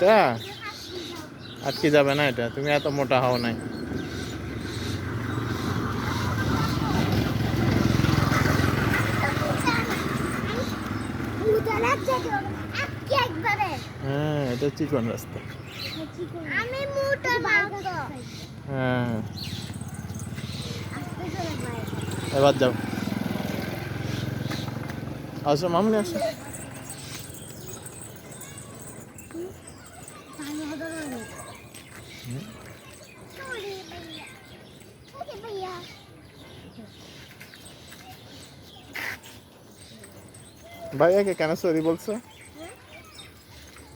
এটা? আটকে যাবে না এটা? তুমি এত মোটা হও নাই। হ্যাঁ এটা চিকন রাস্তা। হ্যাঁ। এবার যাও। আসো, মামনি, আসো। ভাইয়াকে কেন সরি বলছো?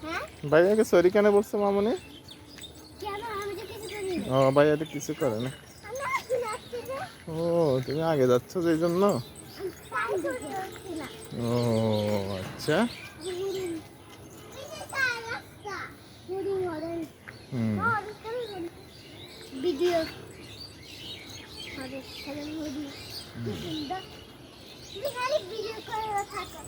হ্যাঁ ভাইয়াকে সরি কেন বলছো মামনি? ও ভাইয়া তো কিছু করে না। ও তুমি আগে যাচ্ছ সেই জন্য? ও আচ্ছা। হুম। ভিডিও। ভিডিও করে থাকো।